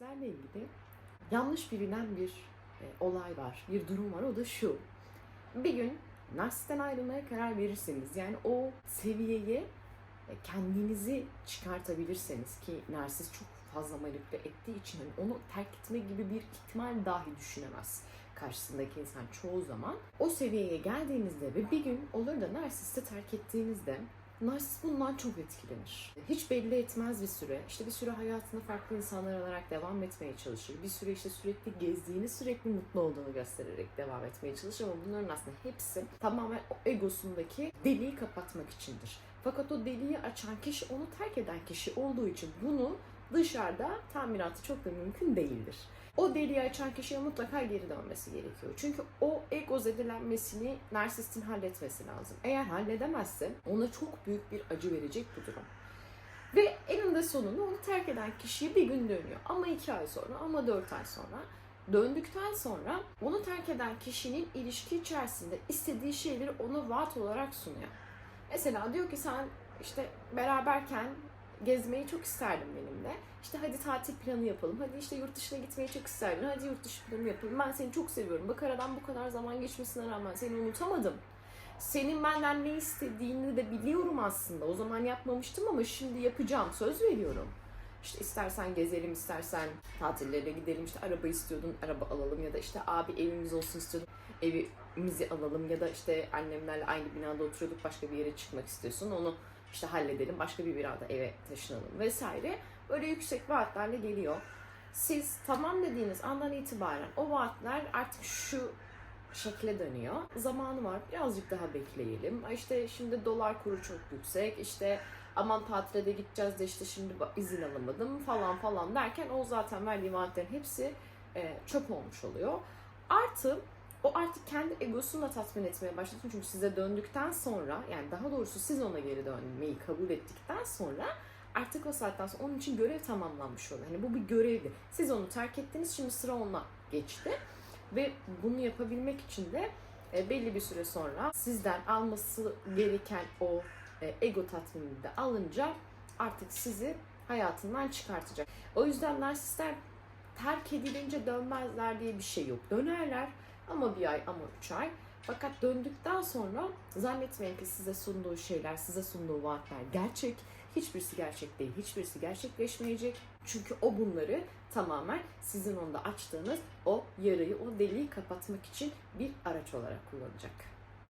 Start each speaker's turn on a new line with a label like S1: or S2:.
S1: narsistlerle ilgili yanlış bilinen bir e, olay var, bir durum var. O da şu. Bir gün narsisten ayrılmaya karar verirseniz, yani o seviyeye e, kendinizi çıkartabilirseniz ki narsist çok fazla manipüle ettiği için hani onu terk etme gibi bir ihtimal dahi düşünemez karşısındaki insan çoğu zaman. O seviyeye geldiğinizde ve bir gün olur da narsisti terk ettiğinizde Narsist bundan çok etkilenir. Hiç belli etmez bir süre. İşte bir süre hayatında farklı insanlar olarak devam etmeye çalışır. Bir süre işte sürekli gezdiğini, sürekli mutlu olduğunu göstererek devam etmeye çalışır. Ama bunların aslında hepsi tamamen o egosundaki deliği kapatmak içindir. Fakat o deliği açan kişi onu terk eden kişi olduğu için bunu dışarıda tamiratı çok da mümkün değildir. O deliği açan kişiye mutlaka geri dönmesi gerekiyor. Çünkü o ego zedelenmesini narsistin halletmesi lazım. Eğer halledemezse ona çok büyük bir acı verecek bu durum. Ve eninde sonunda onu terk eden kişiye bir gün dönüyor. Ama iki ay sonra ama dört ay sonra. Döndükten sonra onu terk eden kişinin ilişki içerisinde istediği şeyleri ona vaat olarak sunuyor. Mesela diyor ki sen işte beraberken gezmeyi çok isterdim benimle. İşte hadi tatil planı yapalım. Hadi işte yurt dışına gitmeyi çok isterdim. Hadi yurt dışı planı yapalım. Ben seni çok seviyorum. Bak aradan bu kadar zaman geçmesine rağmen seni unutamadım. Senin benden ne istediğini de biliyorum aslında. O zaman yapmamıştım ama şimdi yapacağım. Söz veriyorum. İşte istersen gezelim, istersen tatillere gidelim. İşte araba istiyordun, araba alalım. Ya da işte abi evimiz olsun istiyordun, evimizi alalım. Ya da işte annemlerle aynı binada oturuyorduk, başka bir yere çıkmak istiyorsun. Onu işte halledelim, başka bir binada eve taşınalım vesaire. Böyle yüksek vaatlerle geliyor. Siz tamam dediğiniz andan itibaren o vaatler artık şu şekle dönüyor. Zamanı var. Birazcık daha bekleyelim. İşte şimdi dolar kuru çok yüksek. İşte aman tatile de gideceğiz de işte şimdi izin alamadım falan falan derken o zaten verdiği vaatlerin hepsi e, çöp olmuş oluyor. Artı o artık kendi egosunu da tatmin etmeye başladı. Çünkü size döndükten sonra yani daha doğrusu siz ona geri dönmeyi kabul ettikten sonra artık o saatten sonra onun için görev tamamlanmış oluyor. Hani bu bir görevdi. Siz onu terk ettiniz şimdi sıra ona geçti. Ve bunu yapabilmek için de e, belli bir süre sonra sizden alması gereken o e, ego tatminini de alınca artık sizi hayatından çıkartacak. O yüzden narsistler terk edilince dönmezler diye bir şey yok. Dönerler ama bir ay ama üç ay. Fakat döndükten sonra zannetmeyin ki size sunduğu şeyler, size sunduğu vaatler gerçek. Hiçbirisi gerçek değil, hiçbirisi gerçekleşmeyecek. Çünkü o bunları tamamen sizin onda açtığınız o yarayı, o deliği kapatmak için bir araç olarak kullanacak.